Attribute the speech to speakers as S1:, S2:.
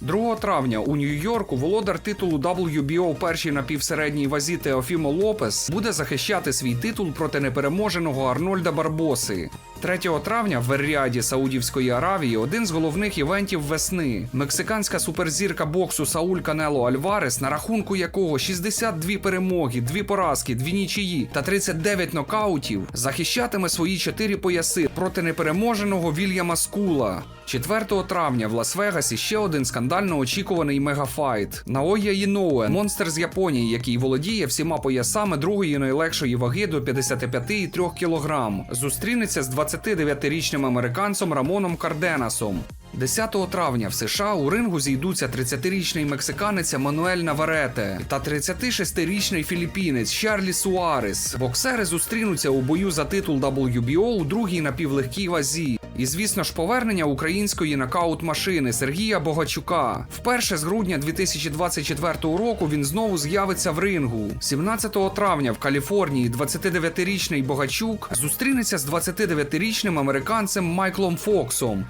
S1: 2 травня у Нью-Йорку володар титулу WBO першій напівсередній вазі Теофімо Лопес буде захищати свій титул проти непереможеного Арнольда Барбоси. 3 травня в Ер-Ріаді Саудівської Аравії один з головних івентів весни. Мексиканська суперзірка боксу Сауль Канело Альварес, на рахунку якого 62 перемоги, 2 поразки, 2 нічиї та 39 нокаутів, захищатиме свої 4 пояси проти непереможеного Вільяма Скула. 4 травня в Лас-Вегасі ще один скандально очікуваний мегафайт. Наоя Іноуе, монстр з Японії, який володіє всіма поясами другої найлегшої ваги до 55,3 кг, зустрінеться з 29-річним американцем Рамоном Карденасом. 10 травня в США у рингу зійдуться 30-річний мексиканець Мануель Наварете та 36-річний філіппінець Чарлі Суарес. Боксери зустрінуться у бою за титул WBO у другій напівлегкій вазі. І звісно ж, повернення української нокаут-машини Сергія Богачука. Вперше з грудня 2024 року він знову з'явиться в рингу. 17 травня в Каліфорнії 29-річний Богачук зустрінеться з 29-річним американцем Майклом Фоксом.